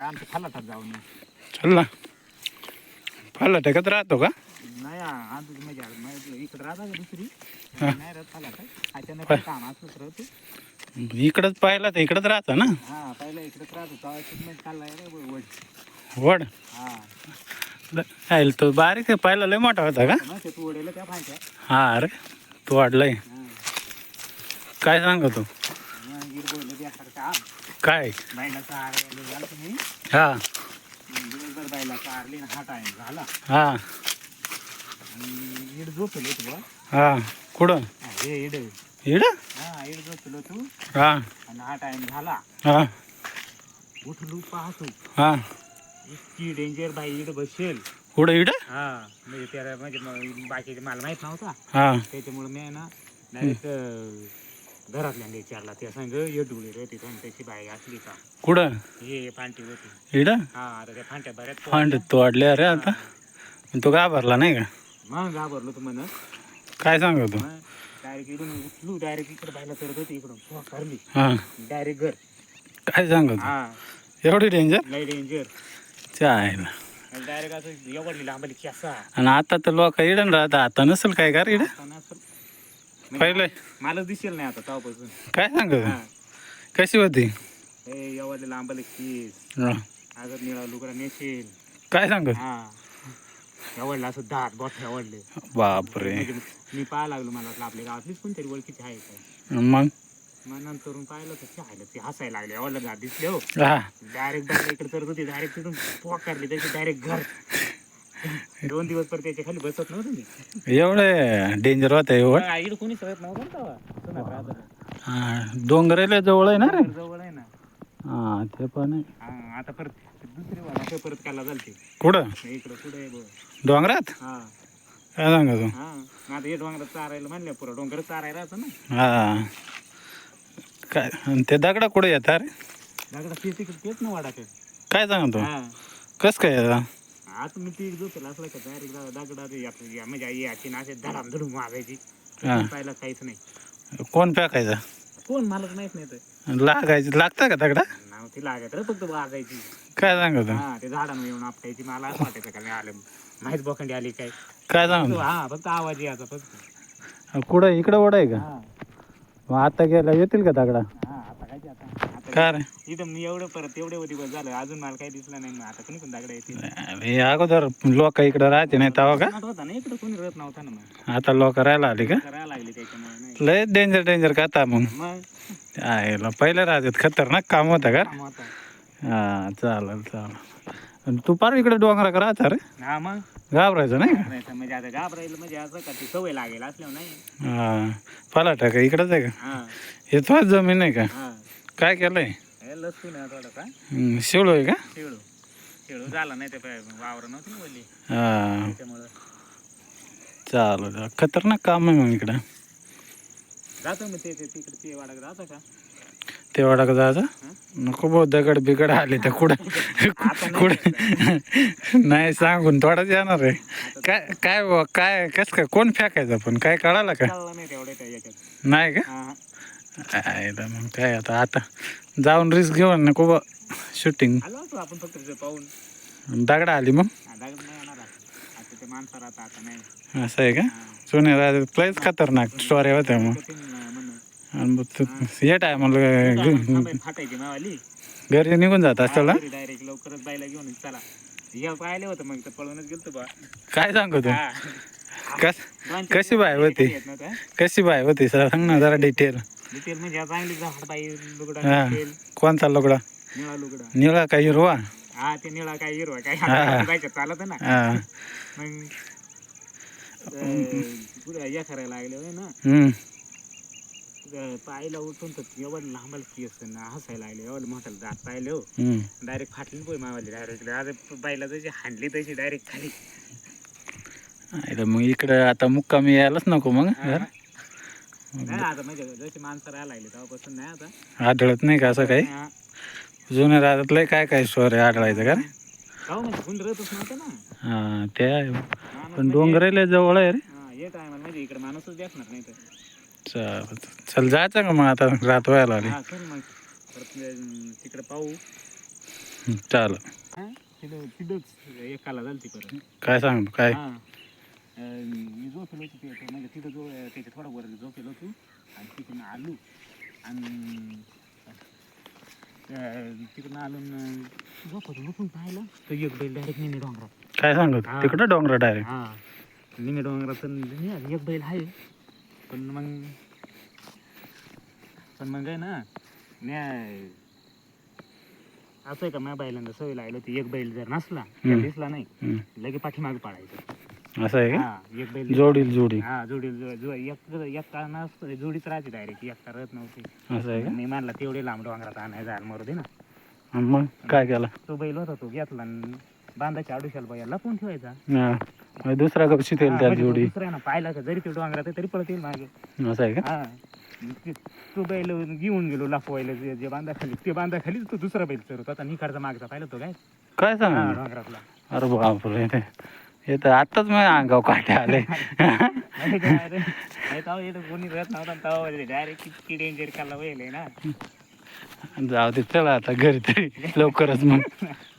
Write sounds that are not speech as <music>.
आमच्या फलाटात जाऊन चल ना. फाला टेकत राहतो का? नाही आमचं म्हणजे इकडं राहता का दुसरी. नाही राहत फलाटात अचानक काही काम इकडंच पाहिला तर इकडंच राहतो ना? हा पहिलं इकडंच राहत. होता ट्रीटमेंट चाललाय रे वड. वड. हा. आयल तो बारीक आहे पाहिला लय मोठा होता का? मग ते तू वडेल त्या फांट्या हा अरे तू वाढलाय. काय सांगतो? काय? बायलाचा आर झाला तुम्ही हा. दिवसभर हा टाइम झाला. हा. आणि इड झोपलो तू. हा. कुठं? हा, हे इड. इड? हा इड झोपलो तू हा. आणि हा टाइम झाला. हा. उठलो पाहतो. हा. इतकी डेंजर बाई इड बसेल. कुठं इड? हा म्हणजे त्याला म्हणजे मग बाकीचे मला माहीत नव्हता. हा. त्याच्यामुळे मी आहे ना डायरेक्ट घरातल्या विचारला त्या संग येडुळी रे तिथं त्याची बाई असली का? कुठं? हे फांटी होती. इड? हा आता त्या फांट्या बऱ्याच फांड तो वाढले अरे आता. तो घाबरला नाही का? मग घाबरलो तू म्हण काय सांगतो मग डायरेक्ट इकडून उठलो डायरेक्ट इकडे बायला करत होती इकडून करली हा. डायरेक्ट घर. काय सांगतो हा. एवढी डेंजर लय डेंजर चायला डायरेक्ट असं एवढी लांबली कॅसा. आणि आता तर लोक इडन राहता आता नसेल काय का इड? पहिले? मला दिसेल नाही आता तेव्हापासून. काय सांगतो हा. कशी होती? हे एवढे लांबले केस. अगं निळा लुगडा नेसेल काय सांगत? हा. एवढला असं दात बोट एवढले. बापरे. म्हणजे मी पाहायला लागलो मला वाटलं आपल्या गावातलीच कोणतरी ओळखीची आहे काय. मग? मग नंतरून पाहिलं तर चायला ते हसायला लागले. एवढं दात दिसले हो. डायरेक्ट डायरेक्ट करत होती डायरेक्ट तिथून पोकारली त्याची डायरेक्ट घर. दोन दिवस पर त्याच्याखाली बसत नव्हतं मी. एवढे डेंजर होत एवढं मग आईला कोणी सवयत नव्हतं ना तेव्हा. सुनात राहत होतं. हा डोंगराला जवळ आहे ना रे? जवळ आहे ना. हा ते पण आहे. हा आता परत दुसरी वाला ते परत काला झालते. कुठं? इकडं पुढे आहे. डोंगरात? हा. काय सांगतो? हा मग आता हे डोंगरात चारायला म्हणलं पुरं डोंगर चारायला राहतं ना. हा. काय आणि ते दगडा कुठे येतात रे? दगडा ते तेच ना वाडाकडे काय सांगतो? हा. कस काय येतात आता मी ती झोपेल असलं का डायरेक्ट दगडा आपलं म्हणजे आई याची ना असे धडाम धडून वागायची हा. पाहिलं काहीच नाही कोण फेकायचा कोण मलाच माहीत नाही तर लागायची लागतं का दगडा नाव ती लागत रे फक्त वागायची काय सांगतो हा ते झाडांवर येऊन आपटायची मला असं वाटायचं का मी आलं माहीत बोखंडी आली काय काय सांगतो हा फक्त आवाज यायचा फक्त कुठं इकडं ओढ आहे का हा मग आता गेला येतील का दगडा हा काय रे? इथं मी एवढं परत एवढे दिवस झालं. अजून मला काही दिसलं नाही मग आता कोणी पण दगड येते हे अगोदर लोक इकडं राहते नाही तेव्हा का? होता ना इकडं कोणी रत नव्हता ना मग. आता लोक राहायला आली का? करायला लागली त्याच्यामुळे नाही. लय डेंजर डेंजर करता मग? मग? आयला पहिलं राहतात खतरनाक काम होतं का? काम होता. हा चालेल चालेल. तू पार इकडे डोंगरा का राहता रे? हा मग? घाबरायचं नाही का? नाही तर म्हणजे आता घाबरायला म्हणजे असं का ती सवय लागेल असल्यावर नाही. हा पलाटा का इकडंच आहे का? हा. हे तुझ्याच जमीन आहे का? हा. काय केलंय? हे लसूण आहे थोडं का हम्म, शिवलो आहे का? शेळू शेळू झाला नाही ते पाय- वावर नव्हती ना वल्ली हा. त्याच्यामुळं. चालेल चालेल. खतरनाक काम आहे मग इकडं. जातो मी ते ते तिकडे ते वाडा जातो का? ते वाडा का जायचं नको भाऊ दगड बिगड आले तर कुठं कुठं नाही सांगून थोडाच येणार आहे. काय काय बुवा, काय कस काय? कोण फेकायचं पण? काय कळालं का? नाही तेवढे त्या याच्यात. नाही का? हा. आयला मग काय आता आता जाऊन रिस्क घेऊन नको बा शूटिंग आलो होतो आपण फक्त तिथे पाहून. दगड आली मग? हा, दगड नाही येणार आता. आता ते माणसं राहता आता नाही. असं आहे का? हा. जुने राहते लयच खतरनाक स्टोऱ्या होत्या मग. कठीण म्हणून आणि मग तू ये टायमाला फाटायची मावाली. घरी निघून जात असेल ना? डायरेक्ट लवकरच बायला घेऊन चला. हे पाहिले होतं मग तर पळूनच गेलतो बा. काय सांगू तू हा. कस कशी दिवस बाय होती? येत नव्हतं. कशी बाय होती? सर सांग ना जरा डिटेल डिटेल म्हणजे चांगली झाड बाई लुगडा हा. डिटेल कोणता लुगडा? निळा लुगडा. निळा का हिरवा? हा ते निळा काय हिरवा काय हा. चालत ना. हा. मग पुढं या करायला लागले होय ना. हम्म. अं, पायला उठून तर एवढं लांबाल केस ना हसायला लागले एवढं मोठ्याला जात पाहिले हो. हम्म. डायरेक्ट फाटली पोय मावाली डायरेक्ट आता बाईला जशी हाणली तशी डायरेक्ट खाली. मग इकडं आता मुक्कामी यायलाच नको मग हा. नाही आता म्हणजे जशी माणसं राहायला लागली तेव्हापासून नाही आता. आढळत नाही का असं काही? हा. जुन्या राहतात लय काय काय स्टोरी आढळायचं का? रे? हो म्हणजे नव्हतं ना. हा ते आहे. माणूस पण डोंगराला जवळ आहे रे. हा, आहे म्हणजे इकडे माणूसच नाही तर. चाल चल जायचं का मग आता? रात व्हायला आली. हा चल मग. परत अं, तिकडे पाहू. हं, चालेल तिथं तिथंच एकाला परत. काय सांगतो काय? हा. मी झोपेलो होतो तिथं म्हणजे तिथं जो त्याच्या थोडा वर झोपेलो होतो आणि तिकडून आलो आणि तिकडून आलो आणि झोपत उठून पाहिलं तर एक बैल डायरेक्ट निमी डोंगरात काय सांगत हा. तिकडं डोंगर डायरेक्ट हा निमी डोंगरात तर एक बैल आहे पण मग पण मग आहे ना म्या असं आहे का माझ्या बैलांना सवय लागली होती एक बैल जर नसला तर हम्म. दिसला नाही हं, लगे पाठीमाग पाडायचं असं आहे का? हा एक बैल जोडील जोडी. हा जोडी जो- जो- एक एक काळ नसतं जोडीच राहते डायरेक्ट एक करत नव्हती. असं आहे का? मी म्हणला तेवढे लांब डोंगरात आणायला जायला मरू दे ना. मग काय केलं? तो बैल होता तो घेतला आणि बांधाच्या आडुशाला बैल लपून ठेवायचा. हा. मग दुसरा कप शिकेल हा, त्या म्हणजे तो जोडी. दुसरा आहे ना पाहिला का जरी तो डोंगरात आहे तरी पळत येईल मागे. असं आहे का? हा. ते- तो बैल घेऊन गेलो लपवायला जे जे बांधाखाली ते बांधाखाली तो दुसरा बैल चरत होता निखारचा मागचा पाहिला तो काय? काय हा, सांग डोंगरातला. अरे बापरे. ते हे तर आताच मग अंगाव काटे आले. <laughs> कोणी नव्हता डायरेक्ट डेंजर ना. जाऊ दे चला आता घरी तरी. लवकरच मग. <laughs>